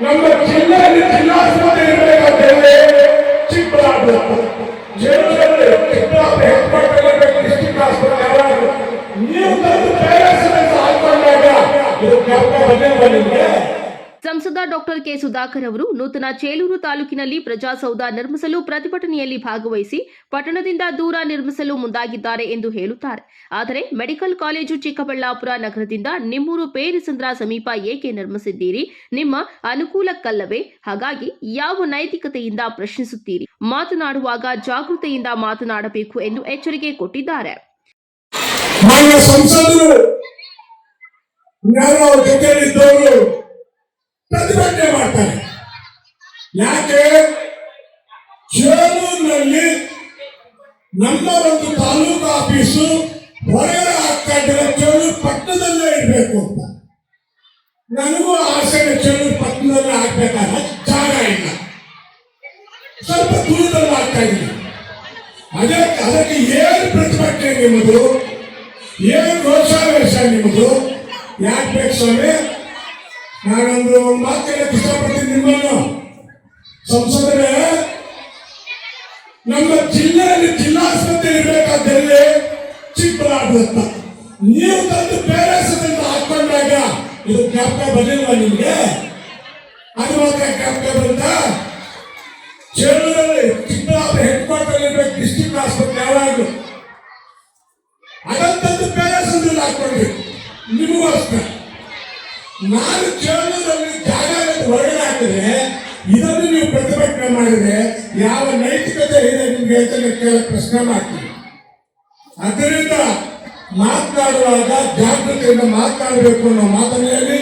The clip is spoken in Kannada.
ನಮ್ಮ ಜಿಲ್ಲೆಯಲ್ಲಿ ಜಿಲ್ಲಾಸ್ಪತ್ರೆ ಇರಬೇಕಾದ್ರೆ ಚಿಕ್ಕಬಳ್ಳಾಪುರ ಜಿಲ್ಲೆಯಲ್ಲಿ ಚಿಕ್ಕಬಳ್ಳಾಪುರ ಹೆಡ್ ಕ್ವಾರ್ಟರ್ ಡಿಸ್ಟ್ರಿಕ್ಟ್ ಆಸ್ಪತ್ರೆ ಯಾರಾದ್ರು ನೀವು ತಂದು ಪ್ಯಾರಾಸಿಟಮಲ್ ಹಾಕೊಂಡಾಗ ಇದು ಜ್ಞಾಪಕ ಬಂದಿಲ್ವಾ ನಿಮ್ಗೆ ಸಂಸದ ಡಾಕ್ಟರ್ ಕೆ ಸುಧಾಕರ್ ಅವರು ನೂತನ ಚೇಲೂರು ತಾಲೂಕಿನಲ್ಲಿ ಪ್ರಜಾಸೌಧ ನಿರ್ಮಿಸಲು ಪ್ರತಿಭಟನೆಯಲ್ಲಿ ಭಾಗವಹಿಸಿ ಪಟ್ಟಣದಿಂದ ದೂರ ನಿರ್ಮಿಸಲು ಮುಂದಾಗಿದ್ದಾರೆ ಎಂದು ಹೇಳುತ್ತಾರೆ. ಆದರೆ ಮೆಡಿಕಲ್ ಕಾಲೇಜು ಚಿಕ್ಕಬಳ್ಳಾಪುರ ನಗರದಿಂದ ನಿಮ್ಮೂರು ಪೇರಿಸಂದ್ರ ಸಮೀಪ ಏಕೆ ನಿರ್ಮಿಸಿದ್ದೀರಿ? ನಿಮ್ಮ ಅನುಕೂಲಕ್ಕಲ್ಲವೇ? ಹಾಗಾಗಿ ಯಾವ ನೈತಿಕತೆಯಿಂದ ಪ್ರಶ್ನಿಸುತ್ತೀರಿ? ಮಾತನಾಡುವಾಗ ಜಾಗೃತೆಯಿಂದ ಮಾತನಾಡಬೇಕು ಎಂದು ಎಚ್ಚರಿಕೆ ಕೊಟ್ಟಿದ್ದಾರೆ. ಸಂಸದರು ಪ್ರತಿಭಟನೆ ಮಾಡ್ತಾರೆ. ಯಾಕೆ? ಚೇಳೂರಿನಲ್ಲಿ ನಮ್ಮ ಒಂದು ತಾಲೂಕು ಆಫೀಸು ಹೊರಗಡೆ ಆಗ್ತಾ ಇದ್ದಾರೆ ಚೇಳೂರು ಪಟ್ಟಣದಲ್ಲೇ ಇರಬೇಕು ಅಂತ. ನನಗೂ ಆಸೆ ಚೇಳೂರು ಪಟ್ಟಣದಲ್ಲೇ ಆಗ್ಬೇಕಾದ್ರೆ. ಜಾಗ ಇಲ್ಲ. ಸ್ವಲ್ಪ ದೂರದಲ್ಲಿ ಆಗ್ತಾ ಇಲ್ಲ ಅದೇ ಅದಕ್ಕೆ ಏನು ಪ್ರತಿಭಟನೆ ನಿಮ್ಮದು ಏನು ರೋಷಾವೇಶ ನಿಮ್ಮದು. ಯಾಕೆ ಬೇಕು ಸ್ವಾಮಿ? ನಾನೊಂದು ಒಂದು ಮಾತು ಹೇಳಕ್ ಇಷ್ಟಪಡ್ತೀನಿ ನಿಮ್ಮನ್ನು. ಸಂಸದರೇ, ನಮ್ಮ ಜಿಲ್ಲೆಯಲ್ಲಿ ಜಿಲ್ಲಾಸ್ಪತ್ರೆ ಇರಬೇಕಾದಲ್ಲಿ ಚಿಕ್ಕಬಳ್ಳಾಪುರ. ನೀವು ತಂದು ಪ್ಯಾರಾಸಿಟಮಲ್ ಹಾಕೊಂಡಾಗ ಇದು ಜ್ಞಾಪಕ ಬಂದಿಲ್ವಾ ನಿಮಗೆ? ಅದು ಮಾತ್ರ ಜ್ಞಾಪಕ ಬಂತ? ನಾನು ಚೇಳೂರಲ್ಲಿ ಜಾಗ ಹೊರಗಡೆ ಹಾಕಿದ್ರೆ ಇದನ್ನು ನೀವು ಪ್ರತಿಭಟನೆ ಮಾಡಿದ್ರೆ ಯಾವ ನೈತಿಕತೆ ಇದೆ ನಿಮ್ಗೆ ಹೇಳ್ತಾನೆ ಕೇಳ ಪ್ರಶ್ನೆ ಮಾಡ್ತೀನಿ ಅದರಿಂದ ಮಾತನಾಡುವಾಗ ಜಾಗೃತಿಯಿಂದ ಮಾತನಾಡಬೇಕು ಅನ್ನೋ ಮಾತನ್ನು ಹೇಳಿ